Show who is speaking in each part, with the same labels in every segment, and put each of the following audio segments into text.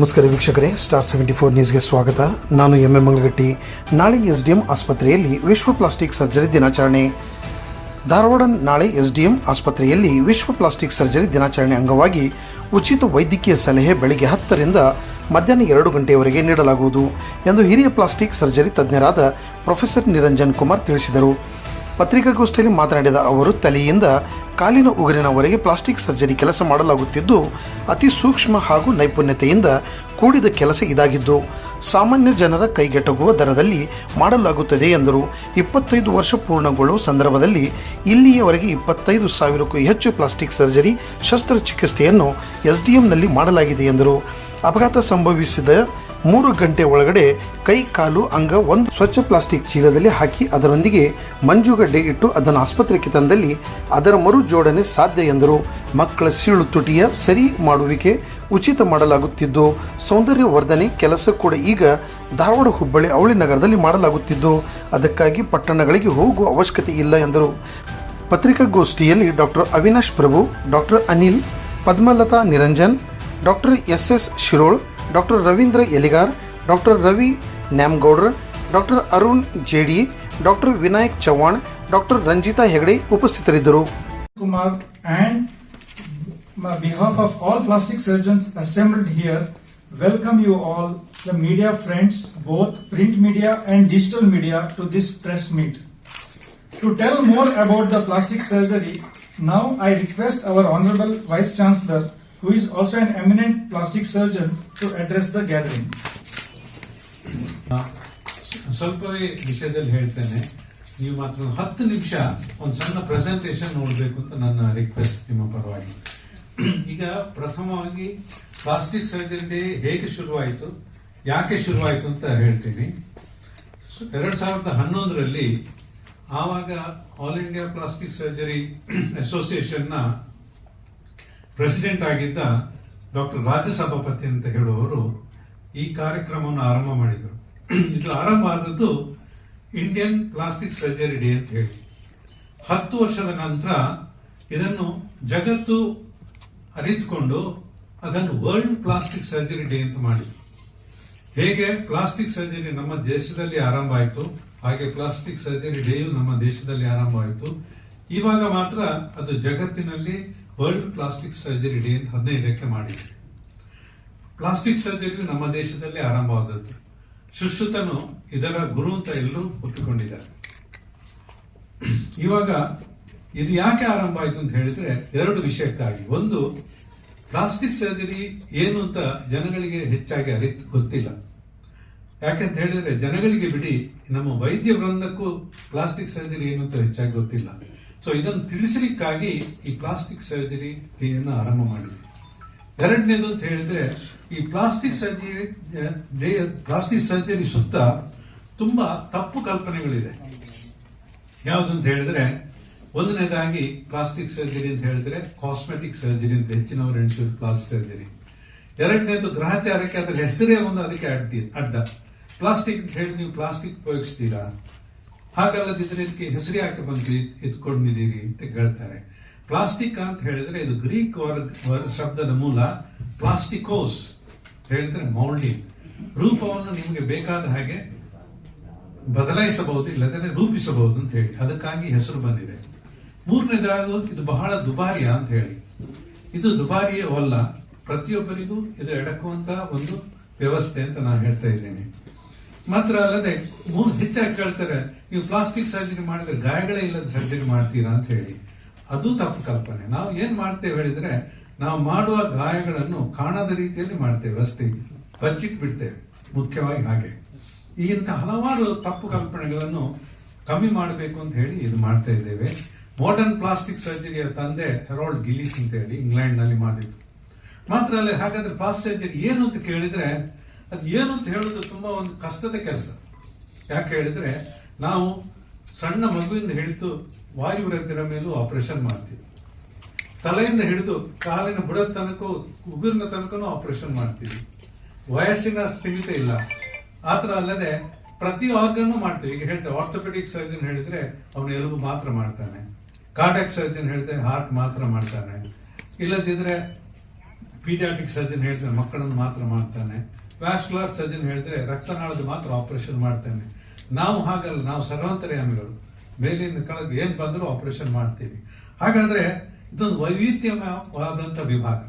Speaker 1: ನಮಸ್ಕಾರ ವೀಕ್ಷಕರೇ star seventy four ನ್ಯೂಸ್ಗೆ ಸ್ವಾಗತ. ನಾನು ಎಂ ಎಂ ಮಂಗಗಟ್ಟಿ ನಾಳೆ ಎಸ್ ಡಿ ಎಂ ಆಸ್ಪತ್ರೆಯಲ್ಲಿ ವಿಶ್ವ ಪ್ಲಾಸ್ಟಿಕ್ ಸರ್ಜರಿ ದಿನಾಚರಣೆ. ಧಾರವಾಡ ನಾಳೆ ಎಸ್ ಡಿ ಎಂ ಆಸ್ಪತ್ರೆಯಲ್ಲಿ ವಿಶ್ವ ಪ್ಲಾಸ್ಟಿಕ್ ಸರ್ಜರಿ ದಿನಾಚರಣೆ ಅಂಗವಾಗಿ ಉಚಿತ ವೈದ್ಯಕೀಯ ಸಲಹೆ ಬೆಳಗ್ಗೆ ಹತ್ತರಿಂದ ಮಧ್ಯಾಹ್ನ ಎರಡು ಗಂಟೆಯವರೆಗೆ ನೀಡಲಾಗುವುದು ಎಂದು ಹಿರಿಯ ಪ್ಲಾಸ್ಟಿಕ್ ಸರ್ಜರಿ ತಜ್ಞರಾದ ಪ್ರೊಫೆಸರ್ ನಿರಂಜನ್ ಕುಮಾರ್ ತಿಳಿಸಿದರು. ಪತ್ರಿಕಾಗೋಷ್ಠಿಯಲ್ಲಿ ಮಾತನಾಡಿದ ಅವರು, ತಲೆಯಿಂದ ಕಾಲಿನ ಉಗುರಿನವರೆಗೆ ಪ್ಲಾಸ್ಟಿಕ್ ಸರ್ಜರಿ ಕೆಲಸ ಮಾಡಲಾಗುತ್ತಿದ್ದು, ಅತಿ ಸೂಕ್ಷ್ಮ ಹಾಗೂ ನೈಪುಣ್ಯತೆಯಿಂದ ಕೂಡಿದ ಕೆಲಸ ಇದಾಗಿದ್ದು, ಸಾಮಾನ್ಯ ಜನರ ಕೈಗೆಟಗುವ ದರದಲ್ಲಿ ಮಾಡಲಾಗುತ್ತದೆ ಎಂದರು. ಇಪ್ಪತ್ತೈದು ವರ್ಷ ಪೂರ್ಣಗೊಳ್ಳುವ ಸಂದರ್ಭದಲ್ಲಿ ಇಲ್ಲಿಯವರೆಗೆ ಇಪ್ಪತ್ತೈದು ಸಾವಿರಕ್ಕೂ ಹೆಚ್ಚು ಪ್ಲಾಸ್ಟಿಕ್ ಸರ್ಜರಿ, ಶಸ್ತ್ರಚಿಕಿತ್ಸೆಯನ್ನು ಎಸ್ಡಿಎಂನಲ್ಲಿ ಮಾಡಲಾಗಿದೆ ಎಂದರು. ಅಪಘಾತ ಸಂಭವಿಸಿದ ಮೂರು ಗಂಟೆ ಒಳಗಡೆ ಕೈ, ಕಾಲು, ಅಂಗ ಒಂದು ಸ್ವಚ್ಛ ಪ್ಲಾಸ್ಟಿಕ್ ಚೀಲದಲ್ಲಿ ಹಾಕಿ ಅದರೊಂದಿಗೆ ಮಂಜುಗಡ್ಡೆ ಇಟ್ಟು ಅದನ್ನು ಆಸ್ಪತ್ರೆಗೆ ತಂದಲ್ಲಿ ಅದರ ಮರು ಜೋಡಣೆ ಸಾಧ್ಯ ಎಂದರು. ಮಕ್ಕಳ ಸೀಳು ತುಟಿಯ ಸರಿ ಮಾಡುವಿಕೆ ಉಚಿತ ಮಾಡಲಾಗುತ್ತಿದ್ದು ಸೌಂದರ್ಯ ವರ್ಧನೆ ಕೆಲಸ ಕೂಡ ಈಗ ಧಾರವಾಡ ಹುಬ್ಬಳ್ಳಿ ಅವಳಿ ನಗರದಲ್ಲಿ ಮಾಡಲಾಗುತ್ತಿದ್ದು, ಅದಕ್ಕಾಗಿ ಪಟ್ಟಣಗಳಿಗೆ ಹೋಗುವ ಅವಶ್ಯಕತೆ ಇಲ್ಲ ಎಂದರು. ಪತ್ರಿಕಾಗೋಷ್ಠಿಯಲ್ಲಿ doctor Avinash Prabhu doctor Anil, Padmalatha Niranjan doctor S. S. Shirol Doctor Ravindra Eligar doctor Ravi Nyamgoudar doctor Arun Jedi doctor Vinayak Chavan doctor Ranjita Hegde ಉಪಸ್ಥಿತರಿದ್ದರು
Speaker 2: Kumar and on behalf of all plastic surgeons assembled here, welcome you all, the media friends, both print media and digital media to this press meet. To tell more about the plastic surgery, now I request our Honorable Vice Chancellor, who is also an eminent plastic surgeon, to address the gathering.
Speaker 3: ಸ್ವಲ್ಪವೇ ವಿಷಯದಲ್ಲಿ ಹೇಳ್ತೇನೆ. ನೀವು ಮಾತ್ರ ಹತ್ತು ನಿಮಿಷ ಒಂದು ಸಣ್ಣ presentation ನೋಡಬೇಕು ಅಂತ ನನ್ನ ರಿಕ್ವೆಸ್ಟ್ ನಿಮ್ಮ ಪರವಾಗಿ. ಈಗ ಪ್ರಥಮವಾಗಿ ಪ್ಲಾಸ್ಟಿಕ್ ಸರ್ಜರಿ ಡೇ ಹೇಗೆ ಶುರುವಾಯಿತು ಯಾಕೆ ಶುರುವಾಯಿತು ಅಂತ ಹೇಳ್ತೀನಿ. ಎರಡ್ ಸಾವಿರದ ಹನ್ನೊಂದರಲ್ಲಿ ಆವಾಗ ಆಲ್ ಇಂಡಿಯಾ ಪ್ಲಾಸ್ಟಿಕ್ ಸರ್ಜರಿ ಅಸೋಸಿಯೇಷನ್ನ ಪ್ರೆಸಿಡೆಂಟ್ ಆಗಿದ್ದ ಡಾಕ್ಟರ್ ರಾಜ್ಯಸಭಾಪತಿ ಅಂತ ಹೇಳುವವರು ಈ ಕಾರ್ಯಕ್ರಮವನ್ನು ಆರಂಭ ಮಾಡಿದರು. ಇದು ಆರಂಭ ಆದದ್ದು ಇಂಡಿಯನ್ ಪ್ಲಾಸ್ಟಿಕ್ ಸರ್ಜರಿ ಡೇ ಅಂತ ಹೇಳಿ. ಹತ್ತು ವರ್ಷದ ನಂತರ ಇದನ್ನು ಜಗತ್ತು ಅರಿತುಕೊಂಡು ಅದನ್ನು ವರ್ಲ್ಡ್ ಪ್ಲಾಸ್ಟಿಕ್ ಸರ್ಜರಿ ಡೇ ಅಂತ ಮಾಡಿದ್ರು. ಹೇಗೆ ಪ್ಲಾಸ್ಟಿಕ್ ಸರ್ಜರಿ ನಮ್ಮ ದೇಶದಲ್ಲಿ ಆರಂಭ ಆಯಿತು, ಹಾಗೆ ಪ್ಲಾಸ್ಟಿಕ್ ಸರ್ಜರಿ ಡೇಯು ನಮ್ಮ ದೇಶದಲ್ಲಿ ಆರಂಭ ಆಯಿತು. ಇವಾಗ ಮಾತ್ರ ಅದು ಜಗತ್ತಿನಲ್ಲಿ ವರ್ಲ್ಡ್ ಪ್ಲಾಸ್ಟಿಕ್ ಸರ್ಜರಿ ಡೇ ಹದಿನೈದಕ್ಕೆ ಮಾಡಿದೆ ಪ್ಲಾಸ್ಟಿಕ್ ಸರ್ಜರಿ ನಮ್ಮ ದೇಶದಲ್ಲಿ ಆರಂಭವಾದದ್ದು. ಸುಶ್ರುತನು ಇದರ ಗುರು ಅಂತ ಎಲ್ಲರೂ ಒಪ್ಪಿಕೊಂಡಿದ್ದಾರೆ. ಇವಾಗ ಇದು ಯಾಕೆ ಆರಂಭ ಆಯಿತು ಅಂತ ಹೇಳಿದ್ರೆ ಎರಡು ವಿಷಯಕ್ಕಾಗಿ. ಒಂದು ಪ್ಲಾಸ್ಟಿಕ್ ಸರ್ಜರಿ ಏನು ಅಂತ ಜನಗಳಿಗೆ ಹೆಚ್ಚಾಗಿ ಅರಿತು ಗೊತ್ತಿಲ್ಲ. ಯಾಕೆಂತ ಹೇಳಿದ್ರೆ ಜನಗಳಿಗೆ ಬಿಡಿ, ನಮ್ಮ ವೈದ್ಯ ವೃಂದಕ್ಕೂ ಪ್ಲಾಸ್ಟಿಕ್ ಸರ್ಜರಿ ಏನು ಅಂತ ಹೆಚ್ಚಾಗಿ ಗೊತ್ತಿಲ್ಲ. ಸೊ ಇದನ್ನು ತಿಳಿಸಲಿಕ್ಕಾಗಿ ಈ ಪ್ಲಾಸ್ಟಿಕ್ ಸರ್ಜರಿ ಡೇಯನ್ನು ಆರಂಭ ಮಾಡಿದೆ ಎರಡನೇದು ಅಂತ ಹೇಳಿದ್ರೆ, ಈ ಪ್ಲಾಸ್ಟಿಕ್ ಸರ್ಜರಿ ಪ್ಲಾಸ್ಟಿಕ್ ಸರ್ಜರಿ ಸುತ್ತ ತುಂಬಾ ತಪ್ಪು ಕಲ್ಪನೆಗಳಿದೆ. ಯಾವುದು ಅಂತ ಹೇಳಿದ್ರೆ, ಒಂದನೇದಾಗಿ ಪ್ಲಾಸ್ಟಿಕ್ ಸರ್ಜರಿ ಅಂತ ಹೇಳಿದ್ರೆ ಕಾಸ್ಮೆಟಿಕ್ ಸರ್ಜರಿ ಅಂತ ಹೆಚ್ಚಿನವರು ಎಣಿಸೋದು ಪ್ಲಾಸ್ಟಿಕ್ ಸರ್ಜರಿ ಎರಡನೇದು ಗ್ರಹಚಾರಕ್ಕೆ ಅದರ ಹೆಸರೇ ಒಂದು ಅದಕ್ಕೆ ಅಡ್ಡಿ, ಅಡ್ಡ. ಪ್ಲಾಸ್ಟಿಕ್ ಅಂತ ಹೇಳಿ ನೀವು ಪ್ಲಾಸ್ಟಿಕ್ ಉಪಯೋಗಿಸ್ತೀರಾ? ಹಾಗಲ್ಲದಿದ್ರೆ ಇದಕ್ಕೆ ಹೆಸರು ಯಾಕೆ ಬಂತು ಎತ್ಕೊಂಡಿದ್ದೀರಿ ಅಂತ ಕೇಳ್ತಾರೆ. ಪ್ಲಾಸ್ಟಿಕ್ ಅಂತ ಹೇಳಿದ್ರೆ ಇದು ಗ್ರೀಕ್ ಶಬ್ದದ ಮೂಲ, ಪ್ಲಾಸ್ಟಿಕೋಸ್ ಹೇಳಿದ್ರೆ ಮೌಲ್ಡಿಂಗ್ ರೂಪವನ್ನು ನಿಮಗೆ ಬೇಕಾದ ಹಾಗೆ ಬದಲಾಯಿಸಬಹುದು ಇಲ್ಲದ್ರೆ ರೂಪಿಸಬಹುದು ಅಂತ ಹೇಳಿ. ಅದಕ್ಕಾಗಿ ಹೆಸರು ಬಂದಿದೆ. ಮೂರನೇದಾಗಿ, ಇದು ಬಹಳ ದುಬಾರಿಯ ಅಂತ ಹೇಳಿ. ಇದು ದುಬಾರಿಯೇ ಅಲ್ಲ. ಪ್ರತಿಯೊಬ್ಬರಿಗೂ ಇದು ಎಡಕುವಂತಹ ಒಂದು ವ್ಯವಸ್ಥೆ ಅಂತ ನಾನು ಹೇಳ್ತಾ ಇದ್ದೇನೆ. ಮಾತ್ರ ಅಲ್ಲದೆ, ಮೂರು ಹೆಚ್ಚಾಗಿ ಕೇಳ್ತಾರೆ ನೀವು ಪ್ಲಾಸ್ಟಿಕ್ ಸರ್ಜರಿ ಮಾಡಿದ್ರೆ ಗಾಯಗಳೇ ಇಲ್ಲದ ಸರ್ಜರಿ ಮಾಡ್ತೀರಾ ಅಂತ ಹೇಳಿ, ಅದು ತಪ್ಪು ಕಲ್ಪನೆ. ನಾವು ಏನು ಮಾಡ್ತೇವೆ ಹೇಳಿದ್ರೆ, ನಾವು ಮಾಡುವ ಗಾಯಗಳನ್ನು ಕಾಣದ ರೀತಿಯಲ್ಲಿ ಮಾಡ್ತೇವೆ ಅಷ್ಟೇ. ಬಚ್ಚಿಟ್ ಬಿಡ್ತೇವೆ ಮುಖ್ಯವಾಗಿ ಹಾಗೆ. ಈಗಿಂತ ಹಲವಾರು ತಪ್ಪು ಕಲ್ಪನೆಗಳನ್ನು ಕಮ್ಮಿ ಮಾಡಬೇಕು ಅಂತ ಹೇಳಿ ಇದು ಮಾಡ್ತಾ ಇದ್ದೇವೆ. ಮಾಡರ್ನ್ ಪ್ಲಾಸ್ಟಿಕ್ ಸರ್ಜರಿಯ ತಂದೆ ಹೆರಾಲ್ಡ್ ಗಿಲೀಸ್ ಅಂತ ಹೇಳಿ ಇಂಗ್ಲೆಂಡ್ನಲ್ಲಿ ಮಾಡಿದ್ದು. ಮಾತ್ರ ಅಲ್ಲಿ, ಹಾಗಾದ್ರೆ ಪ್ಲಾಸ್ಟಿಕ್ ಸರ್ಜರಿ ಏನು ಅಂತ ಕೇಳಿದ್ರೆ, ಅದು ಏನು ಅಂತ ಹೇಳೋದು ತುಂಬಾ ಒಂದು ಕಷ್ಟದ ಕೆಲಸ. ಯಾಕೆ ಹೇಳಿದ್ರೆ ನಾವು ಸಣ್ಣ ಮಗುವಿಂದ ಹಿಡಿದು ವಾಯುವ್ರತಿರ ಮೇಲೂ ಆಪರೇಷನ್ ಮಾಡ್ತೀವಿ. ತಲೆಯಿಂದ ಹಿಡಿದು ಕಾಲಿನ ಬುಡದ ತನಕ ಉಗುರಿನ ತನಕನೂ ಆಪರೇಷನ್ ಮಾಡ್ತೀವಿ. ವಯಸ್ಸಿನ ಸ್ಥಿಮಿತ ಇಲ್ಲ. ಆತರ ಅಲ್ಲದೆ ಪ್ರತಿ ಆರ್ಗನ್ ಮಾಡ್ತೀವಿ. ಈಗ ಹೇಳ್ತೇವೆ ಆರ್ಥೋಪೆಡಿಕ್ ಸರ್ಜನ್ ಹೇಳಿದ್ರೆ ಅವನು ಎಲುಬು ಮಾತ್ರ ಮಾಡ್ತಾನೆ. ಕಾರ್ಡಕ್ ಸರ್ಜನ್ ಹೇಳಿದ್ರೆ ಹಾರ್ಟ್ ಮಾತ್ರ ಮಾಡ್ತಾನೆ. ಇಲ್ಲದಿದ್ರೆ ಪೀಡಿಯಾಟ್ರಿಕ್ ಸರ್ಜನ್ ಹೇಳಿದ್ರೆ ಮಕ್ಕಳನ್ನು ಮಾತ್ರ ಮಾಡ್ತಾನೆ. ವ್ಯಾಸ್ಕುಲರ್ ಸರ್ಜನ್ ಹೇಳಿದ್ರೆ ರಕ್ತನಾಳದ ಮಾತ್ರ ಆಪರೇಷನ್ ಮಾಡ್ತಾನೆ. ನಾವು ಹಾಗಲ್ಲ, ನಾವು ಸರ್ವಾಂತರ್ಯಾಮಿಗಳು. ಮೇಲಿಂದ ಕೆಳಗೆ ಏನು ಬಂದರೂ ಆಪರೇಷನ್ ಮಾಡ್ತೀವಿ. ಹಾಗಾದರೆ ಇದೊಂದು ವೈವಿಧ್ಯಮಯವಾದಂಥ ವಿಭಾಗ.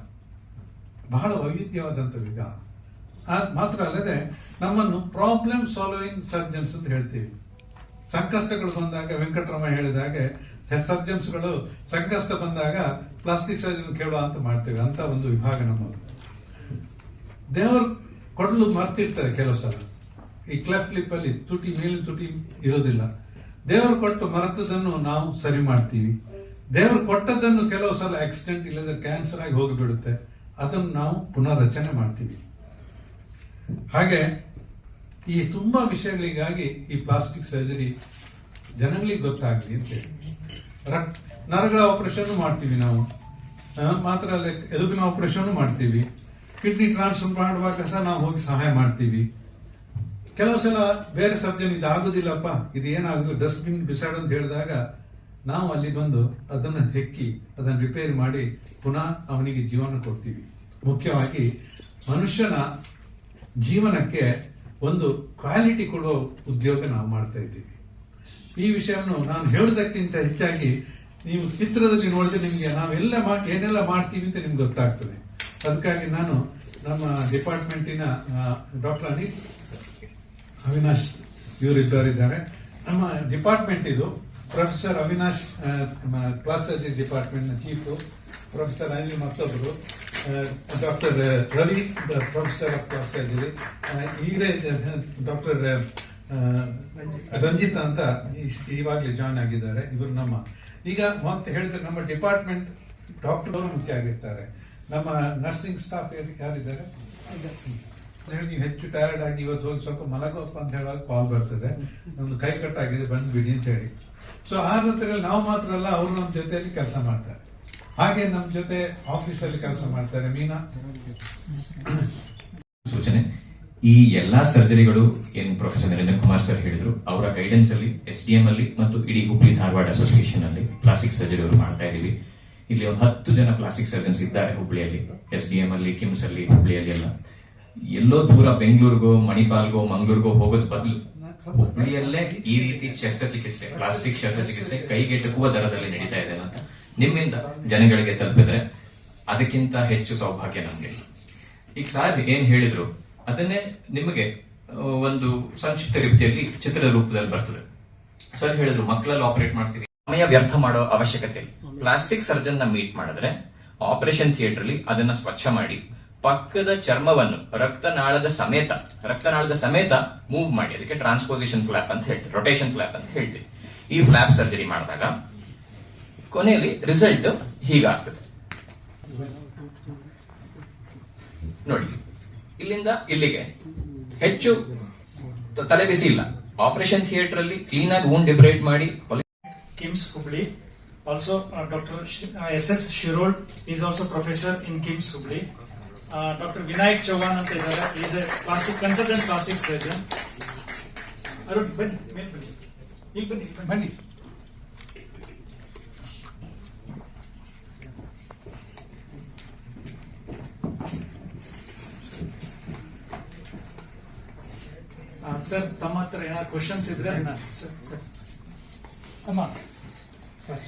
Speaker 3: ಬಹಳ ವೈವಿಧ್ಯವಾದಂಥ ವಿಭಾಗ. ಮಾತ್ರ ಅಲ್ಲದೆ ನಮ್ಮನ್ನು ಪ್ರಾಬ್ಲಮ್ ಸಾಲ್ವಿಂಗ್ ಸರ್ಜನ್ಸ್ ಅಂತ ಹೇಳ್ತೀವಿ. ಸಂಕಷ್ಟಗಳು ಬಂದಾಗ ವೆಂಕಟರಮ ಹೇಳಿದಾಗೆ ಸರ್ಜನ್ಸ್ಗಳು ಸಂಕಷ್ಟ ಬಂದಾಗ ಪ್ಲಾಸ್ಟಿಕ್ ಸರ್ಜನ್ ಕೇಳುವ ಅಂತ ಮಾಡ್ತೇವೆ. ಅಂತ ಒಂದು ವಿಭಾಗ ನಮ್ಮದು. ದೇವರು ಕೊಡಲು ಮರ್ತಿರ್ತಾರೆ ಕೆಲವು ಸಲ. ಈ ಕ್ಲೆಫ್ಟ್ ಕ್ಲಿಪ್ ಅಲ್ಲಿ ತುಟಿ ಮೇಲಿನ ತುಟಿ ಇರೋದಿಲ್ಲ. ದೇವರು ಕೊಟ್ಟು ಮರೆತದನ್ನು ನಾವು ಸರಿ ಮಾಡ್ತೀವಿ. ದೇವರು ಕೊಟ್ಟದ್ದನ್ನು ಕೆಲವು ಸಲ ಆಕ್ಸಿಡೆಂಟ್ ಇಲ್ಲದ ಕ್ಯಾನ್ಸರ್ ಆಗಿ ಹೋಗಿಬಿಡುತ್ತೆ. ಅದನ್ನು ನಾವು ಪುನರ್ರಚನೆ ಮಾಡ್ತೀವಿ. ಹಾಗೆ ಈ ತುಂಬಾ ವಿಷಯಗಳಿಗಾಗಿ ಈ ಪ್ಲಾಸ್ಟಿಕ್ ಸರ್ಜರಿ ಜನಗಳಿಗೆ ಗೊತ್ತಾಗ್ಲಿ ಅಂತ ಹೇಳಿ. ರಕ್- ನರಗಳ ಆಪರೇಷನ್ ಮಾಡ್ತೀವಿ ನಾವು. ಮಾತ್ರ ಅಲ್ಲ ಎಲುಬಿನ ಆಪರೇಷನ್ ಮಾಡ್ತೀವಿ. ಕಿಡ್ನಿ ಟ್ರಾನ್ಸ್ಫರ್ ಮಾಡುವಾಗ ಸಹ ನಾವು ಹೋಗಿ ಸಹಾಯ ಮಾಡ್ತೀವಿ. ಕೆಲವು ಸಲ ಬೇರೆ ಸರ್ಜನ್ ಇದು ಆಗುದಿಲ್ಲಪ್ಪ, ಇದು ಏನಾಗುದು ಡಸ್ಟ್ಬಿನ್ ಬಿಸಾಡು ಅಂತ ಹೇಳಿದಾಗ ನಾವು ಅಲ್ಲಿ ಬಂದು ಅದನ್ನ ಹೆಕ್ಕಿ, ಅದನ್ನ ರಿಪೇರಿ ಮಾಡಿ ಪುನಃ ಅವನಿಗೆ ಜೀವನ ಕೊಡ್ತೀವಿ. ಮುಖ್ಯವಾಗಿ ಮನುಷ್ಯನ ಜೀವನಕ್ಕೆ ಒಂದು ಕ್ವಾಲಿಟಿ ಕೊಡುವ ಉದ್ಯೋಗ ನಾವು ಮಾಡ್ತಾ ಇದ್ದೀವಿ. ಈ ವಿಷಯವನ್ನು ನಾನು ಹೇಳೋದಕ್ಕಿಂತ ಹೆಚ್ಚಾಗಿ ನೀವು ಚಿತ್ರದಲ್ಲಿ ನೋಡಿದ್ರೆ ನಿಮಗೆ ನಾವೆಲ್ಲ ಏನೆಲ್ಲ ಮಾಡ್ತೀವಿ ಅಂತ ನಿಮ್ಗೆ ಗೊತ್ತಾಗ್ತದೆ. ಅದಕ್ಕಾಗಿ ನಾನು ನಮ್ಮ ಡಿಪಾರ್ಟ್ಮೆಂಟಿನ ಡಾಕ್ಟರ್ ಅನಿಲ್ ಅವಿನಾಶ್ ಇವರಿದ್ದಾರೆ ನಮ್ಮ ಡಿಪಾರ್ಟ್ಮೆಂಟ್ ಇದು. ಪ್ರೊಫೆಸರ್ ಅವಿನಾಶ್ ಕ್ಲಾಸ್ ಸರ್ಜರಿ ಡಿಪಾರ್ಟ್ಮೆಂಟ್ನ ಚೀಫ್ ಪ್ರೊಫೆಸರ್ ಅನಿಲ್ ಮತ್ತೊಬ್ಬರು doctor Ravi professor of class surgery ಈಗಲೇ ಡಾಕ್ಟರ್ ರಂಜಿತ್ ಅಂತ ಇವಾಗಲೇ ಜಾಯ್ನ್ ಆಗಿದ್ದಾರೆ. ಇವರು ನಮ್ಮ. ಈಗ ಮತ್ತೆ ಹೇಳಿದ್ರೆ ನಮ್ಮ ಡಿಪಾರ್ಟ್ಮೆಂಟ್ ಡಾಕ್ಟರ್ ಮುಖ್ಯ ಆಗಿರ್ತಾರೆ. ನಮ್ಮ ನರ್ಸಿಂಗ್ ಸ್ಟಾಫ್ ಯಾರಿದ್ದಾರೆ? ಹೇಳಿ ನೀವು ಹೆಚ್ಚು ಟಯರ್ಡ್ ಆಗಿ ಇವತ್ತು ಹೋಗಿ ಸ್ವಲ್ಪ ಮಲಗೋಪ್ಪ ಅಂತ ಹೇಳುವಾಗ ಕಾಲ್ ಬರ್ತದೆ. ನಮ್ದು ಕೈ ಕಟ್ಟಾಗಿದೆ ಬಂದ್ಬಿಡಿ ಅಂತ ಹೇಳಿ. ಸೊ ಆ ನಂತರದಲ್ಲಿ ನಾವು ಮಾತ್ರ ಅಲ್ಲ, ಅವರು ನಮ್ಮ ಜೊತೆಯಲ್ಲಿ ಕೆಲಸ ಮಾಡ್ತಾರೆ. ಹಾಗೆ ನಮ್ಮ ಜೊತೆ ಆಫೀಸಲ್ಲಿ ಕೆಲಸ ಮಾಡ್ತಾರೆ ಮೀನಾ.
Speaker 4: ಸೂಚನೆ. ಈ ಎಲ್ಲಾ ಸರ್ಜರಿಗಳು ಏನು ಪ್ರೊಫೆಸರ್ ನರೇಂದ್ರ ಕುಮಾರ್ ಸರ್ ಹೇಳಿದ್ರು, ಅವರ ಗೈಡೆನ್ಸ್ ಅಲ್ಲಿ ಎಸ್ ಡಿ ಎಂ ಅಲ್ಲಿ ಮತ್ತು ಇಡೀ ಹುಬ್ಳಿ ಧಾರವಾಡ ಅಸೋಸಿಯೇಷನ್ ಅಲ್ಲಿ ಪ್ಲಾಸ್ಟಿಕ್ ಸರ್ಜರಿ ಅವರು ಮಾಡ್ತಾ ಇದೀವಿ ಇಲ್ಲಿ ಹತ್ತು ಜನ ಪ್ಲಾಸ್ಟಿಕ್ ಸರ್ಜನ್ಸ್ ಇದ್ದಾರೆ ಹುಬ್ಳಿಯಲ್ಲಿ ಎಸ್ ಡಿ ಎಂ ಅಲ್ಲಿ ಕಿಮ್ಸ್ ಅಲ್ಲಿ ಹುಬ್ಳಿಯಲ್ಲಿ ಎಲ್ಲ. ಎಲ್ಲೋ ದೂರ ಬೆಂಗಳೂರಿಗೋ ಮಣಿಪಾಲ್ಗೋ ಮಂಗ್ಳೂರ್ಗೋ ಹೋಗೋದ್ ಬದಲು. ಹುಬ್ಳಿಯಲ್ಲೇ ಈ ರೀತಿ ಶಸ್ತ್ರಚಿಕಿತ್ಸೆ ಪ್ಲಾಸ್ಟಿಕ್ ಶಸ್ತ್ರಚಿಕಿತ್ಸೆ ಕೈಗೆಟಕುವ ದರದಲ್ಲಿ ನಡೀತಾ ಇದೆ ಅಂತ ನಿಮ್ಮಿಂದ ಜನಗಳಿಗೆ ತಲುಪಿದ್ರೆ ಅದಕ್ಕಿಂತ ಹೆಚ್ಚು ಸೌಭಾಗ್ಯ ನಮ್ಗೆ. ಈಗ ಸಾರ್ ಏನ್ ಹೇಳಿದ್ರು? ಅದನ್ನೇ ನಿಮಗೆ ಒಂದು ಸಂಕ್ಷಿಪ್ತ ರೀತಿಯಲ್ಲಿ ಚಿತ್ರ ರೂಪದಲ್ಲಿ ಬರ್ತದೆ. ಸರ್ ಹೇಳಿದ್ರು ಮಕ್ಕಳಲ್ಲಿ ಆಪರೇಟ್ ಮಾಡ್ತೀವಿ. ಸಮಯ ವ್ಯರ್ಥ ಮಾಡೋ ಅವಶ್ಯಕತೆ ಇಲ್ಲ. ಪ್ಲಾಸ್ಟಿಕ್ ಸರ್ಜನ್ನ ಮೀಟ್ ಮಾಡಿದ್ರೆ ಆಪರೇಷನ್ ಥಿಯೇಟರ್ ಅಲ್ಲಿ ಅದನ್ನ ಸ್ವಚ್ಛ ಮಾಡಿ ಪಕ್ಕದ ಚರ್ಮವನ್ನು, ರಕ್ತನಾಳದ ಸಮೇತ ರಕ್ತನಾಳದ ಸಮೇತ ಮೂವ್ ಮಾಡಿ. ಅದಕ್ಕೆ ಟ್ರಾನ್ಸ್ಪೋಸಿಷನ್ ಫ್ಲಾಪ್ ಅಂತ ಹೇಳ್ತೀವಿ ರೊಟೇಷನ್ ಫ್ಲಾಪ್ ಅಂತ ಹೇಳ್ತೀವಿ. ಈ ಫ್ಲಾಪ್ ಸರ್ಜರಿ ಮಾಡಿದಾಗ ಕೊನೆಯಲ್ಲಿ ರಿಸಲ್ಟ್ ಹೀಗಾಗ್ತದೆ. ನೋಡಿ, ಇಲ್ಲಿಂದ ಇಲ್ಲಿಗೆ ಹೆಚ್ಚು ತಲೆ ತಲೆಬಿಸಿ ಇಲ್ಲ. ಆಪರೇಷನ್ ಥಿಯೇಟರ್ ಅಲ್ಲಿ ಕ್ಲೀನ್ ಆಗಿ ವೂಂಡ್ ಡಿಬ್ರೇಟ್ ಮಾಡಿ
Speaker 2: KIMS Hubli also doctor S S Shirol is also professor in KIMS in KIMS Vinayak Chauhan. ಅಂತ ಇದ್ದಾರೆ. Is a plastic consultant plastic surgeon Arun, ಬನ್ನಿ, ಮೇಲ್ ಬನ್ನಿ. ಇಲ್ಲಿ ಬನ್ನಿ ಬನ್ನಿ. ಸರ್, ತಮ್ಮ ಹತ್ರ ಏನಾದ್ರು ಕ್ವಶನ್ಸ್ ಇದ್ರೆ ಅಮ್ಮ ಸರ್.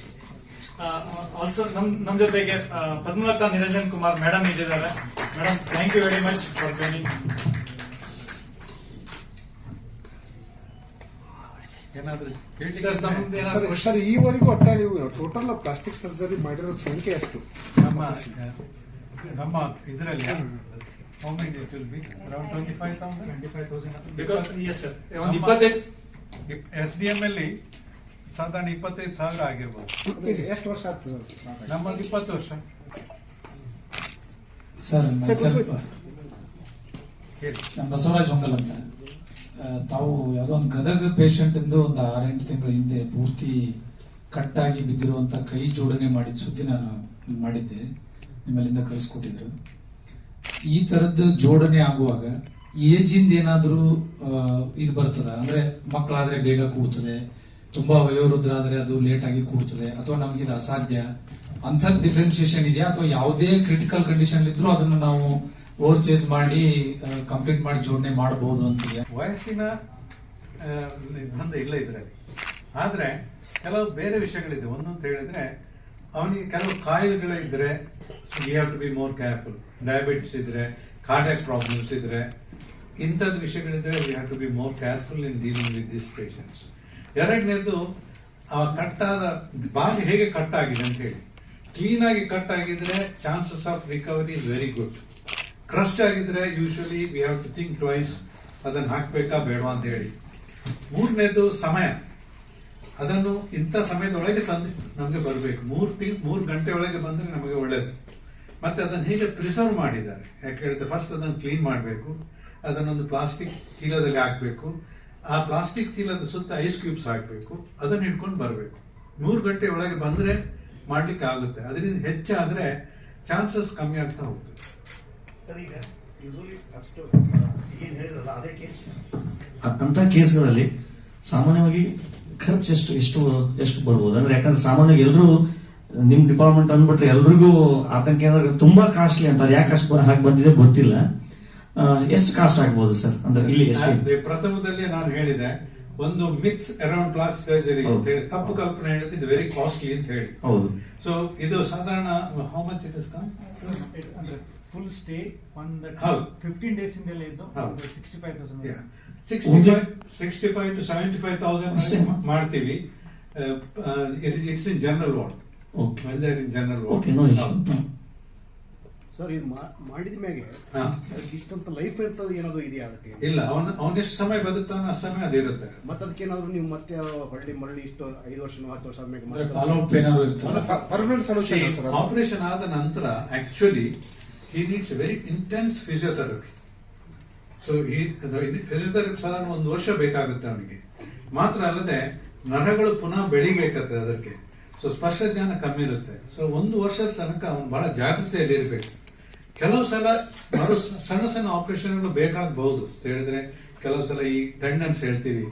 Speaker 2: ಆಲ್ಸೋ ನಮ್ ನಮ್ ಜೊತೆಗೆ ಪದ್ಮಲತಾ ನಿರಂಜನ್ ಕುಮಾರ್ ಮೇಡಮ್ ಇದ್ದಾರೆ madam thank you very much for joining
Speaker 3: ಏನಾದ್ರೂ
Speaker 2: ಸರ್
Speaker 5: ಈವರೆಗೂ ಒಟ್ಟ ನೀವು ಟೋಟಲ್ ಪ್ಲಾಸ್ಟಿಕ್ ಸರ್ಜರಿ ಮಾಡಿರೋ ಸಂಖ್ಯೆ ಎಷ್ಟು
Speaker 3: ನಮ್ಮ ನಮ್ಮ ಇದರಲ್ಲಿ how many it will be? Around 25,000?
Speaker 2: Because- yes, sir. ಒಂದು ಇಪ್ಪತ್ತೈದು
Speaker 3: ಎಸ್ ಡಿ ಎಂ ಅಲ್ಲಿ ಸಾಧಾರಣ ಇಪ್ಪತ್ತೈದು ಸಾವಿರ ಆಗಿರ್ಬೋದು.
Speaker 5: ಎಷ್ಟು ವರ್ಷ ಆಗ್ತದೆ ಸರ್
Speaker 3: ನಮ್ಮದು ಇಪ್ಪತ್ತು ವರ್ಷ.
Speaker 6: ಸರ್
Speaker 5: ಸರ್,
Speaker 6: ಸ್ವಲ್ಪ
Speaker 3: ಹೇಳಿ.
Speaker 6: ಬಸವರಾಜ್ ಹೊಂಗಲ್ ಅಂತ. ಆ, ತಾವು ಯಾವುದೋ ಒಂದು ಗದಗ ಪೇಷಂಟ್ ಎಂದು ಒಂದು ಆರೆಂಟು ತಿಂಗಳ ಹಿಂದೆ ಪೂರ್ತಿ ಕಟ್ಟಾಗಿ ಬಿದ್ದಿರುವಂತ ಕೈ ಜೋಡಣೆ ಮಾಡಿದ ಸುದ್ದಿ ನಾನು ಮಾಡಿದ್ದೆ. ನಿಮ್ಮಲ್ಲಿಂದ ಕಳಿಸ್ಕೊಟ್ಟಿದ್ರು. ಈ ತರದ್ದು ಜೋಡಣೆ ಆಗುವಾಗ ಏಜಿಂದ ಇಂದ ಏನಾದ್ರೂ ಆ, ಇದು ಬರ್ತದ? ಅಂದ್ರೆ ಮಕ್ಕಳಾದ್ರೆ ಬೇಗ ಕೂಡ್ತದೆ ತುಂಬಾ ವಯೋವೃದ್ಧರಾದ್ರೆ ಅದು ಲೇಟ್ ಆಗಿ ಕೂಡ್ತದೆ. ಅಥವಾ ನಮ್ಗೆ ಇದು ಅಸಾಧ್ಯ? ಅಂತ ಡಿಫ್ರೆನ್ಸಿಯೇಷನ್ ಇದೆಯಾ? ಅಥವಾ ಯಾವುದೇ ಕ್ರಿಟಿಕಲ್ ಕಂಡೀಷನ್ ಇದ್ರೂ ಅದನ್ನು ನಾವು ಓವರ್ ಚೇಸ್ ಮಾಡಿ ಕಂಪ್ಲೀಟ್ ಮಾಡಿ ಜೋಡಣೆ ಮಾಡಬಹುದು ಅಂತ
Speaker 3: ವಯಸ್ಸಿನ ನಿರ್ಬಂಧ ಇಲ್ಲ ಇದರಲ್ಲಿ ಆದ್ರೆ ಕೆಲವು ಬೇರೆ ವಿಷಯಗಳಿದೆ. ಒಂದು ಅಂತ ಹೇಳಿದ್ರೆ, ಅವನಿಗೆ ಕೆಲವು ಕಾಯಿಲೆಗಳಿದ್ರೆ we have to be more careful diabetes ಇದ್ರೆ ಕಾರ್ಡಿಯಾಕ್ ಪ್ರಾಬ್ಲಮ್ಸ್ ಇದ್ರೆ ಇಂಥದ್ದು ವಿಷಯಗಳಿದ್ರೆ we have to be more careful in dealing with this patients ಎರಡನೇದು, ಆ ಕಟ್ಟಾದ ಬಾಗಿ ಹೇಗೆ ಕಟ್ ಆಗಿದೆ ಅಂತ ಹೇಳಿ. ಕ್ಲೀನ್ ಆಗಿ ಕಟ್ ಆಗಿದ್ರೆ chances of recovery is very good crush ಆಗಿದ್ರೆ usually we have to think twice ಅದನ್ನ ಹಾಕ್ಬೇಕಾ ಬೇಡವಾ ಅಂತ ಹೇಳಿ. ಮೂರನೇದು ಸಮಯ. ಅದನ್ನು ಇಂಥ ಸಮಯದೊಳಗೆ ತಂದು ನಮಗೆ ಬರಬೇಕು. ಮೂರು ತಿಂಗ್ ಮೂರು ಗಂಟೆ ಒಳಗೆ ಬಂದರೆ ನಮಗೆ ಒಳ್ಳೇದು. ಮತ್ತೆ ಅದನ್ನು ಹೇಗೆ ಪ್ರಿಸರ್ವ್ ಮಾಡಿದ್ದಾರೆ? ಯಾಕೆ ಹೇಳಿದ್ರೆ ಫಸ್ಟ್ ಅದನ್ನು ಕ್ಲೀನ್ ಮಾಡಬೇಕು. ಅದನ್ನೊಂದು ಪ್ಲಾಸ್ಟಿಕ್ ಚೀಲದಲ್ಲಿ ಹಾಕಬೇಕು. ಆ ಪ್ಲಾಸ್ಟಿಕ್ ಚೀಲದ ಸುತ್ತ ಐಸ್ ಕ್ಯೂಬ್ಸ್ ಹಾಕಬೇಕು ಅದನ್ನು ಇಟ್ಕೊಂಡು ಬರಬೇಕು. ನೂರು ಗಂಟೆ ಒಳಗೆ ಬಂದ್ರೆ ಮಾಡ್ಲಿಕ್ಕೆ ಆಗುತ್ತೆ ಅದರಿಂದ ಹೆಚ್ಚಾದ್ರೆ ಚಾನ್ಸಸ್ ಕಮ್ಮಿ ಆಗ್ತಾ ಹೋಗ್ತದೆ
Speaker 7: ಸರ್ ಈಗ ಯೂಶಲಿ ಅಷ್ಟು ಏನು ಹೇಳಿದ್ರಲ್ಲ ಅದೇ ಕೇಸ್
Speaker 8: ಅ- ಅಂತ ಕೇಸ್ಗಳಲ್ಲಿ ಸಾಮಾನ್ಯವಾಗಿ ಖರ್ಚು ಎಷ್ಟು ಎಷ್ಟು ಎಷ್ಟು ಬರ್ಬೋದು? ಅಂದ್ರೆ ಯಾಕಂದ್ರೆ ಸಾಮಾನ್ಯವಾಗಿ ಎಲ್ಲರೂ ನಿಮ್ ಡಿಪಾರ್ಟ್ಮೆಂಟ್ ಅಂದ್ಬಿಟ್ರೆ ಎಲ್ರಿಗೂ ಆತಂಕ ಏನಾದ್ರೆ ತುಂಬಾ ಕಾಸ್ಟ್ಲಿ ಅಂತಾರೆ. ಯಾಕೆ ಅಷ್ಟು ಹಾಕಿ ಬಂದಿದೆ ಗೊತ್ತಿಲ್ಲ. ಎಷ್ಟು ಕಾಸ್ಟ್ ಆಗ್ಬೋದು ಸರ್? ಅಂದ್ರೆ ಇಲ್ಲಿ
Speaker 3: ಅದೇ ಪ್ರಥಮದಲ್ಲಿ ನಾನು ಹೇಳಿದೆ ಒಂದು ಮಿಕ್ಸ್ ಅರೌಂಡ್ ಪ್ಲಾಸ್ ಸರ್ಜರಿ ಅಂತ. ಹೇಳಿ ತಪ್ಪು ಕಲ್ಪನೆ ಹೇಳಿದ್ರೆ ಇದು ವೆರಿ ಕಾಸ್ಟ್ಲಿ ಅಂತ ಹೇಳಿ.
Speaker 8: ಹೌದು.
Speaker 3: ಸೊ ಇದು ಸಾಧಾರಣ ಹೌ ಮಚ್ ಇಟ್ ಇಸ್
Speaker 2: ಅಂದ್ರೆ ಫುಲ್ ಸ್ಟೇ ಒಂದು. ಫಿಫ್ಟೀನ್ ಡೇಸ್ ಇಂದ ಇದ್ದು. Sixty five thousand
Speaker 3: sixty five sixty five to seventy five thousand
Speaker 8: ಅಷ್ಟೇ?
Speaker 3: ಮಾಡ್ತೀವಿ. It's in general ward
Speaker 8: okay
Speaker 3: in general
Speaker 8: okay no issue
Speaker 7: sir ಇದು ಮಾ- ಮಾಡಿದ ಮ್ಯಾಗೆ. ಇಷ್ಟಂತ ಲೈಫ್ ಇರ್ತದ ಏನಾದ್ರು ಇದೆಯಾ ಅದಕ್ಕೆ?
Speaker 3: ಇಲ್ಲ ಅವನ ಎಷ್ಟು ಸಮಯ ಬದುಕ್ತಾನ ಅಷ್ಟು ಸಮಯ ಅದಿರುತ್ತೆ.
Speaker 7: ಮತ್ತೆ ಅದಕ್ಕೇನಾದ್ರು ನೀವು ಮತ್ತೆ ಹೊಳ್ಳಿ ಮರಳಿ ಇಷ್ಟು ಐದು ವರ್ಷ ಹತ್ತು ವರ್ಷ ಆದ್ಮೇಲೆ
Speaker 3: ಆಪರೇಷನ್ ಆದ ನಂತರ actually he needs very intense physiotherapy so ಈ ಫಿಸಿಯೋಥೆರಪಿ ಸಾಧಾರಣ ಒಂದು ವರ್ಷ ಬೇಕಾಗುತ್ತೆ ಅವನಿಗೆ. ಮಾತ್ರ ಅಲ್ಲದೆ ನರಗಳು ಪುನಃ ಬೆಳಿಬೇಕತ್ತೆ ಅದಕ್ಕೆ. ಸೊ ಸ್ಪರ್ಶ ಜ್ಞಾನ ಕಮ್ಮಿ ಇರುತ್ತೆ. ಸೊ ಒಂದು ವರ್ಷದ ತನಕ ಅವನು ಬಹಳ ಜಾಗೃತೆಯಲ್ಲಿ ಇರಬೇಕು ಕೆಲವು ಸಲ ಮರು ಸಣ್ಣ ಸಣ್ಣ ಆಪರೇಷನ್ಗಳು ಬೇಕಾಗಬಹುದು. ಅಂತ ಹೇಳಿದ್ರೆ ಕೆಲವು ಸಲ ಈ ಟೆಂಡನ್ಸ್ ಹೇಳ್ತೀವಿ.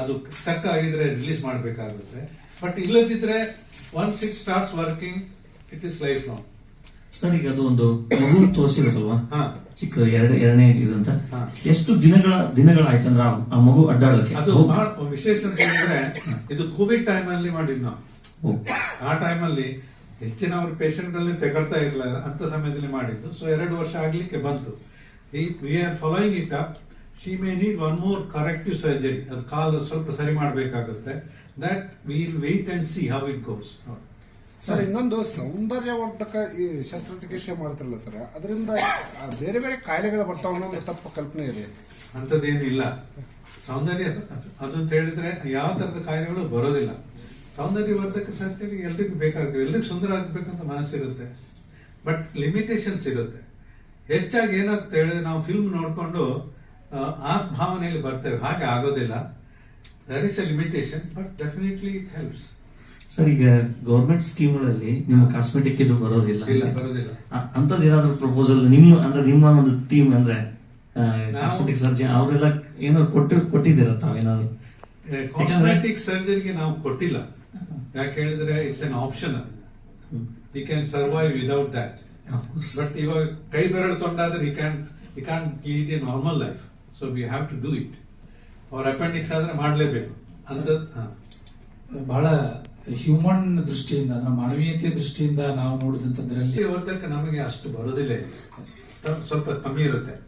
Speaker 3: ಅದು ಸ್ಟಕ್ ಆಗಿದ್ರೆ ರಿಲೀಸ್ ಮಾಡಬೇಕಾಗುತ್ತೆ. ಬಟ್ ಇಲ್ಲದಿದ್ರೆ once it starts working it is life long.
Speaker 8: Sir ಈಗ ಅದು ಒಂದು ಮಗು ತೋರಿಸಿರುತ್ತಲ್ವಾ?
Speaker 3: ಹಾ.
Speaker 8: ಚಿಕ್ಕ ಎರಡು ಎರಡನೇ ಇದಂತ. ಎಷ್ಟು ದಿನಗಳ ದಿನಗಳಾಯ್ತಂದ್ರೆ ಆ- ಆ ಮಗು ಅಡ್ಡಾಡಕ್ಕೆ
Speaker 3: ಅದು ಬಹಳ ವಿಶೇಷ ಅಂತ ಹೇಳಿದ್ರೆ ಇದು ಕೋವಿಡ್ ಟೈಮ್ ಅಲ್ಲಿ ಮಾಡಿದ್ ನಾವು. ಆ ಟೈಮ್ ಅಲ್ಲಿ ಹೆಚ್ಚಿನ ಅವರು ಪೇಷಂಟ್ ತೆಗಳ್ತಾ ತೆಗೊಳ್ತಾ ಇರಲಿಲ್ಲ ಅಂತ ಸಮಯದಲ್ಲಿ ಮಾಡಿದ್ದು. ಸೊ ಎರಡು ವರ್ಷ ಆಗಲಿಕ್ಕೆ ಬಂತು. ಈ we are following it up she may need one more corrective surgery ಅದು ಕಾಲು ಸ್ವಲ್ಪ ಸರಿ ಮಾಡಬೇಕಾಗುತ್ತೆ. That will wait and see how it goes
Speaker 5: sir ಇನ್ನೊಂದು ಸೌಂದರ್ಯವರ್ಧಕ ಈ ಶಸ್ತ್ರಚಿಕಿತ್ಸೆ ಮಾಡ್ತಾರಲ್ಲ ಸರ್ ಅದರಿಂದ ಬೇರೆ ಬೇರೆ ಕಾಯಿಲೆಗಳು ಬರ್ತಾವ ತಪ್ಪು ಕಲ್ಪನೆ ಇದೆ.
Speaker 3: ಅಂಥದ್ದೇನಿಲ್ಲ. ಸೌಂದರ್ಯ ಅದು ಅಂತ ಹೇಳಿದ್ರೆ ಯಾವ ತರದ ಕಾಯಿಲೆಗಳು ಬರೋದಿಲ್ಲ. ಸೌಂದರ್ಯವರ್ಧಕ ಸರ್ಜರಿ ಎಲ್ರಿಗೂ ಬೇಕಾಗುತ್ತೆ ಎಲ್ರಿಗೂ ಸುಂದರ ಆಗ್ಬೇಕಂತ ಮನಸ್ಸಿರುತ್ತೆ. ಬಟ್ ಲಿಮಿಟೇಷನ್ಸ್ ಇರುತ್ತೆ. ಹೆಚ್ಚಾಗಿ ಏನಾಗುತ್ತೆ ಹೇಳಿದ್ರೆ ನಾವು ಫಿಲ್ಮ್ ನೋಡಿಕೊಂಡು ಆ, ಆ ಭಾವನೆಯಲ್ಲಿ ಬರ್ತೇವೆ. ಹಾಗೆ ಆಗೋದಿಲ್ಲ. There is a limitation but definitely it helps
Speaker 8: sir ಈಗ ಗೌರ್ಮೆಂಟ್ ಸ್ಕೀಮ್ಗಳಲ್ಲಿ ನಿಮ್ಮ ಕಾಸ್ಮೆಟಿಕ್ ಇದು ಬರೋದಿಲ್ಲ.
Speaker 3: ಇಲ್ಲ ಬರೋದಿಲ್ಲ.
Speaker 8: ಅಂಥದ್ದು ಏನಾದರೂ ಪ್ರಪೋಸಲ್ ನಿಮ್ಮ ಅಂದ್ರೆ ನಿಮ್ಮ ಒಂದು ಟೀಮ್ ಅಂದ್ರೆ ಕಾಸ್ಮೆಟಿಕ್ ಸರ್ಜನ್ ಅವರೆಲ್ಲ ಏನಾದ್ರು ಕೊಟ್ಟು ಕೊಟ್ಟಿದ್ದೀರಾ ತಾವೇನಾದ್ರು?
Speaker 3: ಕಾಸ್ಮೆಟಿಕ್ ಸರ್ಜರಿಗೆ ನಾವು ಕೊಟ್ಟಿಲ್ಲ. ಯಾಕೆ ಹೇಳಿದ್ರೆ it's an option you can survive
Speaker 8: without that.
Speaker 3: But ಇವಾಗ ಕೈ ಬೆರಳು ತೊಂದಾದ್ರೆ you can you can lead a normal life so we have to do it ಅವ್ರ ಅಪೆಂಡಿಕ್ಸ್ ಆದ್ರೆ ಮಾಡಲೇಬೇಕು. ಅಂತ ಹಾ.
Speaker 6: ಬಹಳ ಹ್ಯೂಮನ್ ದೃಷ್ಟಿಯಿಂದ ಅಂದ್ರೆ ಮಾನವೀಯತೆ ದೃಷ್ಟಿಯಿಂದ ನಾವು ನೋಡಿದಂತದ್ರಲ್ಲಿ
Speaker 3: ವರ್ಧಕ ನಮಗೆ ಅಷ್ಟು ಬರೋದಿಲ್ಲ. ಸ್ವಲ್ಪ ಕಮ್ಮಿ ಇರುತ್ತೆ.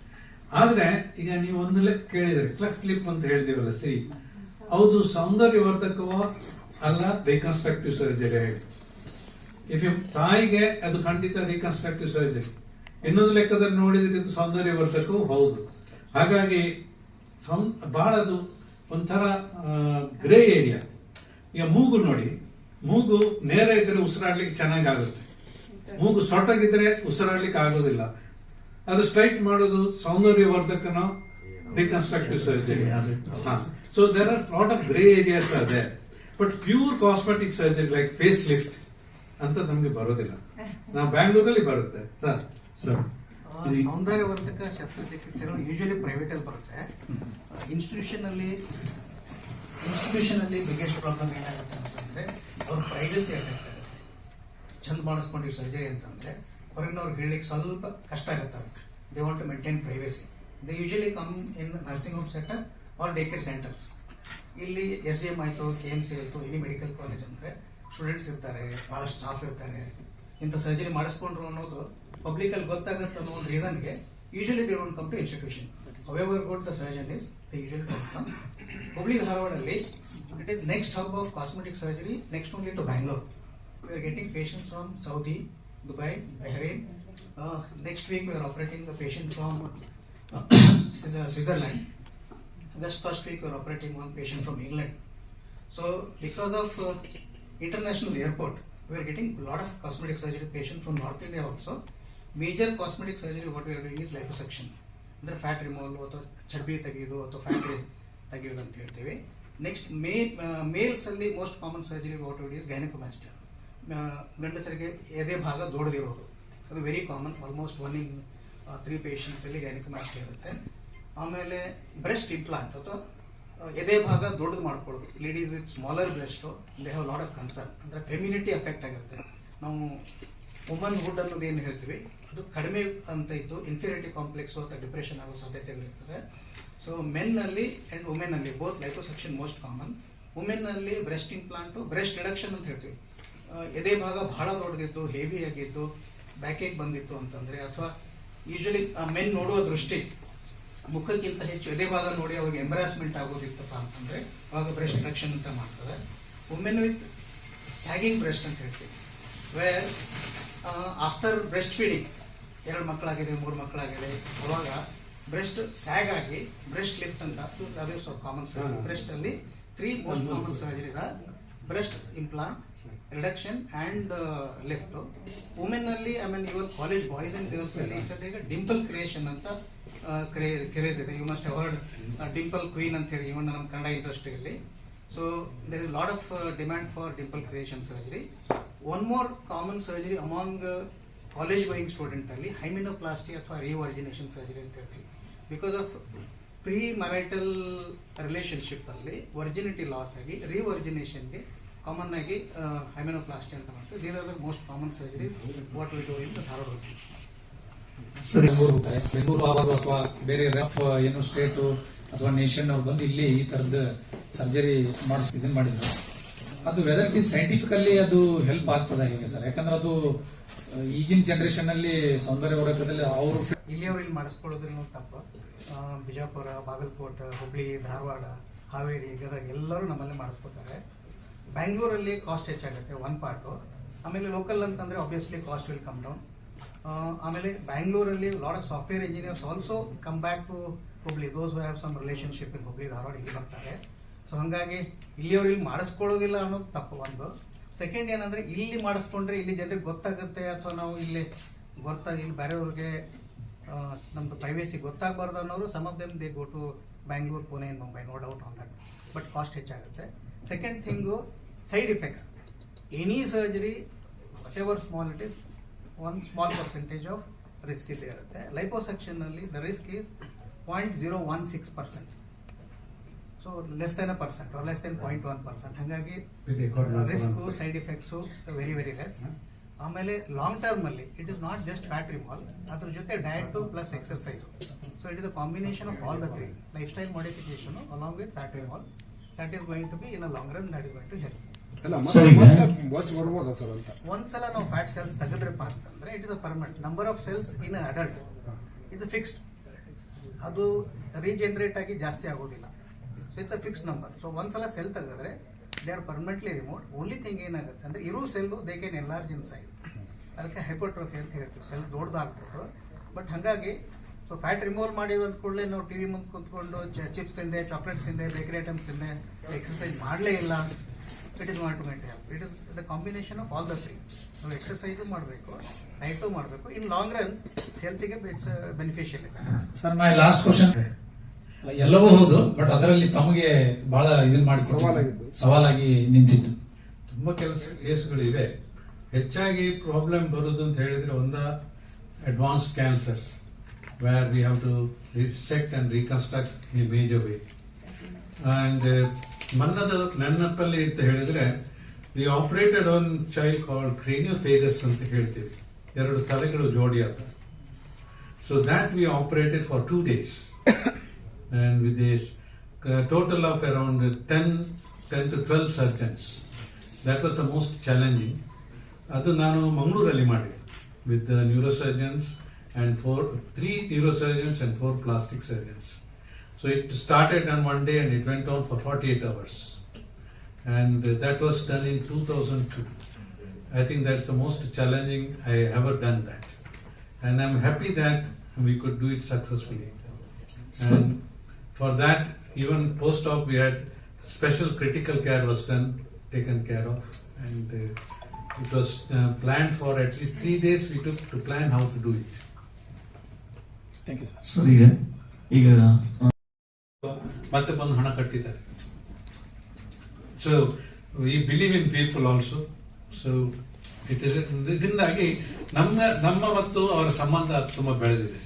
Speaker 3: ಆದ್ರೆ ಈಗ ನೀವು ಒಂದು ಲೆ- ಕೇಳಿದ್ರೆ ಕ್ಲೆಫ್ಟ್ ಲಿಪ್ ಅಂತ ಹೇಳಿದೀವಲ್ಲ ಸಿ ಹೌದು ಸೌಂದರ್ಯವರ್ಧಕವೋ ಅಲ್ಲ ರೀಕನ್ಸ್ಟ್ರಕ್ಟಿವ್ ಸರ್ಜರಿ ಆಗಿದೆ ಇಫ್ ಯು ತಾಯಿಗೆ ಅದು ಖಂಡಿತ ರೀಕನ್ಸ್ಟ್ರಕ್ಟಿವ್ ಸರ್ಜರಿ ಇನ್ನೊಂದು ಲೆಕ್ಕದಲ್ಲಿ ನೋಡಿದ್ರೆ ಇದು ಸೌಂದರ್ಯವರ್ಧಕವು ಹೌದು. ಹಾಗಾಗಿ ಸೌ ಬಹಳ ಅದು ಒಂಥರ ಗ್ರೇ ಏರಿಯಾ ಈಗ ಮೂಗು ನೋಡಿ ಮೂಗು ನೇರ ಇದ್ದರೆ ಉಸಿರಾಡ್ಲಿಕ್ಕೆ ಚೆನ್ನಾಗಾಗುತ್ತೆ. ಮೂಗು ಸೊಟ್ಟಗಿದ್ರೆ ಉಸಿರಾಡ್ಲಿಕ್ಕೆ ಆಗೋದಿಲ್ಲ. ಅದು ಸ್ಟ್ರೈಟ್ ಮಾಡೋದು ಸೌಂದರ್ಯ ವರ್ಧಕನೋ reconstructive surgery so there are lot of grey areas ಅದೇ but pure cosmetic surgery like face lift ಅಂತ ನಮ್ಗೆ ಬರೋದಿಲ್ಲ. ನಾವು ಬ್ಯಾಂಗ್ಳೂರಲ್ಲಿ ಬರುತ್ತೆ. ಸರ್.
Speaker 8: ಸರ್
Speaker 9: ಸೌಂದರ್ಯವರ್ಧಕ ಶಸ್ತ್ರಚಿಕಿತ್ಸೆಗಳು ಯೂಶಲಿ ಪ್ರೈವೇಟ್ ಅಲ್ಲಿ ಬರುತ್ತೆ. ಇನ್ಸ್ಟಿಟ್ಯೂಷನ್ ಅಲ್ಲಿ ಇನ್ಸ್ಟಿಟ್ಯೂಷನ್ ಅಲ್ಲಿ ಬಿಗ್ಗೆಸ್ಟ್ ಪ್ರಾಬ್ಲಮ್ ಏನಾಗುತ್ತೆ ಅಂತಂದ್ರೆ ಅವ್ರ ಪ್ರೈವಸಿ ಎಫೆಕ್ಟ್ ಆಗುತ್ತೆ. ಚಂದ ಮಾಡಿಸ್ಕೊಂಡಿವಿ ಸರ್ಜರಿ ಅಂತಂದ್ರೆ ಹೊರಗಿನವ್ರಿಗೆ ಹೇಳಲಿಕ್ಕೆ ಸ್ವಲ್ಪ ಕಷ್ಟ ಆಗುತ್ತೆ ಅವ್ರಿಗೆ. They want to maintain privacy they usually come in nursing home centre or day care centres ಇಲ್ಲಿ ಎಸ್ ಡಿ ಎಂ ಆಯಿತು ಕೆ ಎಂ ಸಿ ಆಯಿತು ಎನಿ ಮೆಡಿಕಲ್ ಕಾಲೇಜ್ ಅಂದರೆ ಸ್ಟೂಡೆಂಟ್ಸ್ ಇರ್ತಾರೆ ಭಾಳ ಸ್ಟಾಫ್ ಇರ್ತಾರೆ ಇಂಥ ಸರ್ಜರಿ ಮಾಡಿಸ್ಕೊಂಡ್ರು ಅನ್ನೋದು ಪಬ್ಲಿಕಲ್ಲಿ ಗೊತ್ತಾಗುತ್ತೆ ಅನ್ನೋ ಒಂದು ರೀಸನ್ಗೆ usually they don't come to institution whatever good the surgeon is the usually come Hubli ಧಾರವಾಡಲ್ಲಿ it is next hub of cosmetic surgery next only to Bangalore we are getting patient from Saudi Dubai Bahrain. Next week we are are the patient from Switzerland. Just first week we are operating one patient from England. So because of uh, international airport, we are getting a lot of cosmetic surgery patients from North India also. Major cosmetic surgery what we are doing is liposuction. ಅಂದರೆ fat removal ಅಥವಾ ಚರ್ಬಿ ತೆಗೆಯೋದು ಅಥವಾ fat ತೆಗೆಯೋದು ಅಂತ ಹೇಳ್ತೀವಿ next ಮೇ ಮೇಲ್ಸಲ್ಲಿ most common surgery what is gynaecomastia ಗಂಡಸರಿಗೆ ಎದೆ ಭಾಗ ದೊಡ್ಡದಿರೋದು ಅದು very common almost one in three ಪೇಷಂಟ್ಸಲ್ಲಿ gynaecomastia ಇರುತ್ತೆ ಆಮೇಲೆ ಬ್ರೆಸ್ಟ್ ಇಂಪ್ಲಾಂಟ್ ಅಥವಾ ಎದೆ ಭಾಗ ದೊಡ್ಡದು ಮಾಡ್ಕೊಳ್ಳೋದು. Ladies with smaller breast they have lot of concern ಅಂದರೆ ಫೆಮಿನಿಟಿ ಎಫೆಕ್ಟ್ ಆಗಿರುತ್ತೆ. ನಾವು ವುಮನ್ ಹುಡ್ ಅನ್ನೋದು ಏನು ಹೇಳ್ತೀವಿ? ಅದು ಕಡಿಮೆ ಅಂತ ಇದ್ದು ಇನ್ಫೀರಿಯರಿಟಿ ಕಾಂಪ್ಲೆಕ್ಸ್ ಅಥವಾ ಡಿಪ್ರೆಷನ್ ಆಗೋ ಸಾಧ್ಯತೆಗಳಿರ್ತದೆ ಸೊ ಮೆನ್ನಲ್ಲಿ ಆ್ಯಂಡ್ ವುಮೆನ್ನಲ್ಲಿ ಬೋತ್ ಲೈಫೋಸೆಕ್ಷನ್ ಮೋಸ್ಟ್ ಕಾಮನ್ ವುಮೆನ್ನಲ್ಲಿ ಬ್ರೆಸ್ಟ್ ಇಂಪ್ಲಾಂಟು ಬ್ರೆಸ್ಟ್ ರಿಡಕ್ಷನ್ ಅಂತ ಹೇಳ್ತೀವಿ. ಎದೆ ಭಾಗ ಬಹಳ ದೊಡ್ಡದಿದ್ದು ಹೆವಿ ಆಗಿತ್ತು ಬ್ಯಾಕೇಜ್ ಬಂದಿತ್ತು ಅಂತಂದರೆ, ಅಥವಾ ಯೂಶಲಿ ಮೆನ್ ನೋಡುವ ದೃಷ್ಟಿ ಮುಖಕ್ಕಿಂತ ಹೆಚ್ಚು ಎದೆ ಭಾಗ ನೋಡಿ ಅವಾಗ ಎಂಬರಾಸ್ಮೆಂಟ್ ಆಗೋದಿತ್ತಪ್ಪ ಅಂತಂದ್ರೆ ಅವಾಗ ಬ್ರೆಸ್ಟ್ ರಿಡಕ್ಷನ್ ಅಂತ ಮಾಡ್ತದೆ ವುಮೆನ್ ವಿತ್ ಸ್ಯಾಗಿಂಗ್ ಬ್ರೆಸ್ಟ್ ಅಂತ ಹೇಳ್ತೀವಿ. ವೇರ್ ಆಫ್ಟರ್ ಬ್ರೆಸ್ಟ್ ಫೀಡಿಂಗ್ ಎರಡು ಮಕ್ಕಳಾಗಿದೆ ಮೂರು ಮಕ್ಕಳಾಗಿದೆ ಅವಾಗ ಬ್ರೆಸ್ಟ್ ಸ್ಯಾಗ್ ಆಗಿ ಬ್ರೆಸ್ಟ್ ಲಿಫ್ಟ್ ಅಂತ ಅದೇ ಸ್ವಲ್ಪ ಕಾಮನ್ ಸರ್ಜರಿ ಬ್ರೆಸ್ಟ್ ಅಲ್ಲಿ three most common surgeries are breast implant reduction and lift women ಅಲ್ಲಿ I mean ever college boys and girls ಅಲ್ಲಿ ಡಿಂಪಲ್ ಕ್ರಿಯೇಷನ್ ಅಂತ ಕ್ರೇಜ್ ಇದೆ you must heard dimple queen ಅಂತ ಹೇಳಿ ಇವನ್ ನಮ್ಮ ಕನ್ನಡ ಇಂಡಸ್ಟ್ರಿಯಲ್ಲಿ. So there is lot of demand for dimple creation surgery one more common surgery among college going student ಅಲ್ಲಿ hymenoplasty ಅಥವಾ revirgination surgery ಅಂತ ಹೇಳ್ತೀವಿ. Because of pre marital relationship ಅಲ್ಲಿ virginity loss ಆಗಿ ರಿವರ್ಜಿನೇಷನ್ಗೆ ಕಾಮನ್ ಆಗಿ ಹೈಮಿನೋಪ್ಲಾಸ್ಟಿ ಅಂತ ಮಾಡ್ತೀವಿ. There are the most common surgeries what we do in Dharwad
Speaker 8: ಸರಿ.
Speaker 6: ಬೆಂಗಳೂರು ಹೋಗ್ತಾರೆ ಬೆಂಗಳೂರು ಆವಾಗ ಅಥವಾ ಬೇರೆ ರಫ್ ಏನು ಸ್ಟೇಟ್ ಅಥವಾ ನೇಷನ್ ಅವ್ರು ಬಂದು ಇಲ್ಲಿ ಈ ತರದ ಸರ್ಜರಿ ಮಾಡಿಸ್ ಇದನ್ನ ಮಾಡಿದ್ರು. ಅದು ವೆದರ್ ಇಟ್ ಸೈಂಟಿಫಿಕಲಿ ಅದು ಹೆಲ್ಪ್ ಆಗ್ತದ ಹೇಗೆ ಸರ್ ಯಾಕಂದ್ರೆ ಅದು ಈಗಿನ ಜನರೇಷನ್ ಅಲ್ಲಿ ಸೌಂದರ್ಯ ವರ್ಗದಲ್ಲಿ ಅವರು
Speaker 9: ಇಲ್ಲಿಯವರು ಇಲ್ಲಿ ಮಾಡಿಸ್ಕೊಳ್ಳೋದ್ರಿಂದ ತಪ್ಪು. ಬಿಜಾಪುರ ಬಾಗಲಕೋಟೆ ಹುಬ್ಳಿ ಧಾರವಾಡ ಹಾವೇರಿ ಗದಗ ಎಲ್ಲರೂ ನಮ್ಮಲ್ಲಿ ಮಾಡಿಸ್ಕೊತಾರೆ. ಬ್ಯಾಂಗ್ಳೂರಲ್ಲಿ ಕಾಸ್ಟ್ ಹೆಚ್ಚಾಗುತ್ತೆ ಒನ್ ಪಾರ್ಟು ಆಮೇಲೆ ಲೋಕಲ್ ಅಂತಂದ್ರೆ obviously cost will come down ಆಮೇಲೆ ಬ್ಯಾಂಗ್ಳೂರಲ್ಲಿ lot of software engineers also come back to Hubli those have some relationship in Hubli Dharwad ಇಲ್ಲಿ ಬರ್ತಾರೆ. ಸೊ ಹಂಗಾಗಿ ಇಲ್ಲಿ ಮಾಡಿಸ್ಕೊಳ್ಳೋದಿಲ್ಲ ಅನ್ನೋದು ತಪ್ಪು ಒಂದು. ಸೆಕೆಂಡ್ ಏನಂದ್ರೆ ಇಲ್ಲಿ ಮಾಡಿಸ್ಕೊಂಡ್ರೆ ಇಲ್ಲಿ ಜನರಿಗೆ ಗೊತ್ತಾಗುತ್ತೆ ಅಥವಾ ನಾವು ಇಲ್ಲಿ ಗೊತ್ತಾಗಿ ಇಲ್ಲಿ ಬೇರೆಯವ್ರಿಗೆ ನಮ್ದು ಪ್ರೈವೇಸಿ ಗೊತ್ತಾಗಬಾರ್ದು ಅನ್ನೋರು some of them they go to Bangalore Pune Mumbai no doubt on that but cost ಹೆಚ್ಚಾಗುತ್ತೆ. Second thing side effects any surgery whatever small it is one small percentage of risk ಇದ್ದೇ ಇರುತ್ತೆ. Liposuction ಅಲ್ಲಿ the risk is point zero one six percent so less than a percent less than point one percent ಹಾಗಾಗಿ
Speaker 3: risk.
Speaker 9: Side effects very very less ಆಮೇಲೆ long term ಅಲ್ಲಿ it is not just fat removal ಅದ್ರ ಜೊತೆ diet plus exercise so it is a combination of all the three lifestyle modification along with fat removal that is going to be in a
Speaker 5: long
Speaker 8: run
Speaker 5: that is going to help
Speaker 9: ಒಂದ್ಸಲ ನಾವು fat cells ತೆಗೆದ್ರಪ್ಪ ಅಂತಂದ್ರೆ it is a permanent number of cells in adult it's fixed ಅದು regenerate ಆಗಿ ಜಾಸ್ತಿ ಆಗೋದಿಲ್ಲ. So it's a fix number so ಒಂದ್ಸಲ cell ತೆಗೆದ್ರೆ they are permanently removed only thing ಏನಾಗುತ್ತೆ ಅಂದ್ರೆ ಇರೋ cell they can enlarge in size ಅದಕ್ಕೆ ಹೈಪೋಟ್ರೋಫಿ ಅಂತ ಹೇಳ್ತೀವಿ. ಸೆಲ್ ದೊಡ್ಡದಾಗ್ಬೋದು. ಬಟ್ ಹಾಗಾಗಿ ಸೊ ಫ್ಯಾಟ್ ರಿಮೂವಲ್ ಮಾಡಿ ಅಂದ ಕೂಡಲೇ ನಾವು ಟಿವಿ ಮುಂದೆ ಕುತ್ಕೊಂಡು ಚಿಪ್ಸ್ ತಿಂದೆ ಚಾಕ್ಲೇಟ್ಸ್ ತಿಂದೆ ಬೇಕರಿ ಐಟಮ್ಸ್ ತಿಂದೆ ಎಕ್ಸರ್ಸೈಸ್ ಮಾಡಲೇ ಇಲ್ಲ. It is not to maintain health it is the combination of all the three ನಾವು ಎಕ್ಸರ್ಸೈಸು ಮಾಡಬೇಕು. ನೈಟು ಮಾಡಬೇಕು ಇನ್ ಲಾಂಗ್ ರನ್ ಹೆಲ್ತಿಗೆ ಇಟ್ಸ್ ಬೆನಿಫಿಷಿಯಲ್ ಇದೆ
Speaker 6: ಸರ್ ಮೈ ಲಾಸ್ಟ್ ಕ್ವಶನ್ ಎಲ್ಲವೂ ಹೌದು ಬಟ್ ಅದರಲ್ಲಿ ತಮಗೆ ಬಹಳ ಇದು ಮಾಡಿ. ಸವಾಲಾಗಿ ನಿಂತಿತ್ತು
Speaker 3: ತುಂಬಾ ಕೆಲಸ ಕೇಸ್ಗಳಿವೆ ಹೆಚ್ಚಾಗಿ ಪ್ರಾಬ್ಲಮ್ ಬರೋದು ಅಂತ ಹೇಳಿದ್ರೆ ಒಂದ advance cancers where we have to resect and reconstruct in major way and ಮನ್ನದ ನೆನಪಲ್ಲಿ ಅಂತ ಹೇಳಿದ್ರೆ we operated on child called craniopagus ಅಂತ ಹೇಳ್ತೀವಿ. ಎರಡು ತಲೆಗಳು ಜೋಡಿ ಅಂತ. So that we operated for two days and with this uh, total of around 10, 10 to 12 surgeons. Was the most challenging. ಅದು ನಾನು ಮಂಗಳೂರಲ್ಲಿ ಮಾಡಿದ್ದು. With neuro surgeons and four three neuro surgeons and four plastic surgeons So it started on one day and it went on for 48 hours. And that was done in 2002. I think that's the most challenging I ever done that. And I'm happy that we could do it successfully. And for that, even post-op we had special critical care was done, taken care of. And uh, it was uh, planned for at least three days we took to plan how to do it.
Speaker 6: Thank you, sir.
Speaker 8: Sorry, yeah. ಈಗ
Speaker 3: ಮತ್ತೆ ಬಂದು ಹಣ ಕಟ್ಟಿದ್ದಾರೆ. So ಈ believe in people also so it is ಇದರಿಂದಾಗಿ ನಮ್ಮ ನಮ್ಮ ಮತ್ತು ಅವರ ಸಂಬಂಧ ತುಂಬಾ ಬೆಳೆದಿದೆ.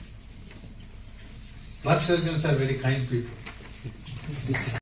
Speaker 3: Plus surgeons are very kind people